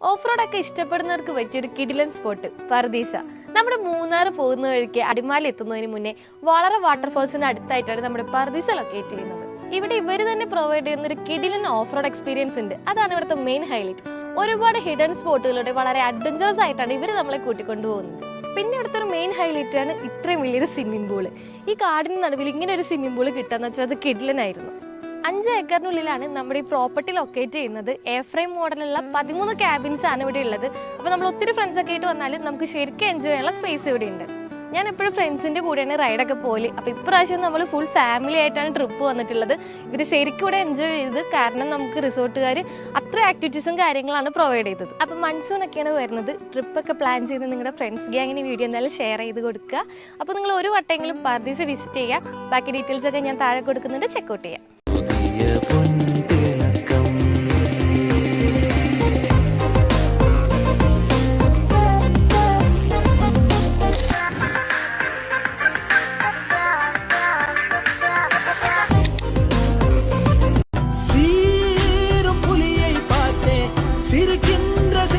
Off road ഒക്കെ ഇഷ്ടപ്പെടുന്നവർക്ക് പറ്റിയൊരു കിടിലൻ സ്പോട്ട് പർദീസ. നമ്മുടെ മൂന്നാർ പോകുന്ന വഴിക്ക് അടിമാലി എത്തുന്നതിന് മുന്നേ വളരെ വാട്ടർഫോൾസിന് അടുത്തായിട്ടാണ് നമ്മുടെ പർദീസ ലൊക്കേറ്റ് ചെയ്യുന്നത്. ഇവിടെ ഇവർ തന്നെ പ്രൊവൈഡ് ചെയ്യുന്ന ഒരു കിടിലൻ ഓഫ് റോഡ് എക്സ്പീരിയൻസ് ഉണ്ട്. അതാണ് ഇവിടുത്തെ മെയിൻ ഹൈലൈറ്റ് ഒരുപാട് ഹിഡൻ സ്പോട്ടുകളിലൂടെ വളരെ അഡ്വഞ്ചറസ് ആയിട്ടാണ് ഇവർ നമ്മളെ കൂട്ടിക്കൊണ്ടുപോകുന്നത്. പിന്നെ ഇവിടുത്തെ ഒരു മെയിൻ ഹൈലൈറ്റ് ആണ് ഇത്രയും വലിയൊരു സ്വിമ്മിംഗ് പൂൾ ഈ കാടിന് നടുവിൽ ഇങ്ങനെ ഒരു സ്വിമ്മിംഗ് പൂൾ കിട്ടാന്ന് വെച്ചാൽ അത് കിടിലനായിരുന്നു. അഞ്ച് ഏക്കറിനുള്ളിലാണ് നമ്മുടെ ഈ പ്രോപ്പർട്ടി ലൊക്കേറ്റ് ചെയ്യുന്നത്. എ ഫ്രെയിം മോഡലുള്ള പതിമൂന്ന് ക്യാബിൻസ് ആണ് ഇവിടെ ഉള്ളത്. അപ്പോൾ നമ്മൾ ഒത്തിരി ഫ്രണ്ട്സ് ഒക്കെ ആയിട്ട് വന്നാൽ നമുക്ക് ശരിക്കും എൻജോയ് ചെയ്യാനുള്ള സ്പേസ് ഇവിടെ ഉണ്ട്. ഞാൻ എപ്പോഴും ഫ്രണ്ട്സിന്റെ കൂടെയാണ് റൈഡൊക്കെ പോൽ. അപ്പോൾ ഇപ്രാവശ്യം നമ്മൾ ഫുൾ ഫാമിലി ആയിട്ടാണ് ട്രിപ്പ് വന്നിട്ടുള്ളത്. ഇവർ ശരിക്കും ഇവിടെ എൻജോയ് ചെയ്തത് കാരണം നമുക്ക് റിസോർട്ടുകാർ അത്ര ആക്ടിവിറ്റീസും കാര്യങ്ങളാണ് പ്രൊവൈഡ് ചെയ്തത്. അപ്പോൾ മൺസൂൺ ഒക്കെയാണ് വരുന്നത്. ട്രിപ്പ് ഒക്കെ പ്ലാൻ ചെയ്ത് നിങ്ങളുടെ ഫ്രണ്ട്സ് ഗ്യാങ്ങിന് വീഡിയോ എന്തായാലും ഷെയർ ചെയ്ത് കൊടുക്കുക. അപ്പോൾ നിങ്ങൾ ഒരു വട്ടമെങ്കിലും പർദീസ് വിസിറ്റ് ചെയ്യുക. ബാക്കി ഡീറ്റെയിൽസ് ഒക്കെ ഞാൻ താഴെ കൊടുക്കുന്നുണ്ട്. ചെക്കൗട്ട് ചെയ്യാം.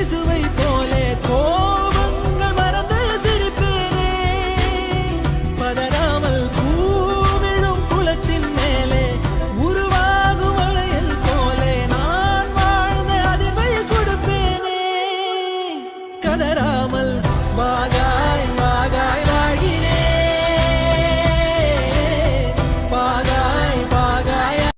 இயேசுவை போலே கோபங்கள் மறந்து சிரிப்பேனே. பதறாமல் பூமிழும் குளத்தின் மேலே உருவாகும் மழையில் போலே நான் வாழ்ந்த அதிர்வை கொடுப்பேனே. கதரா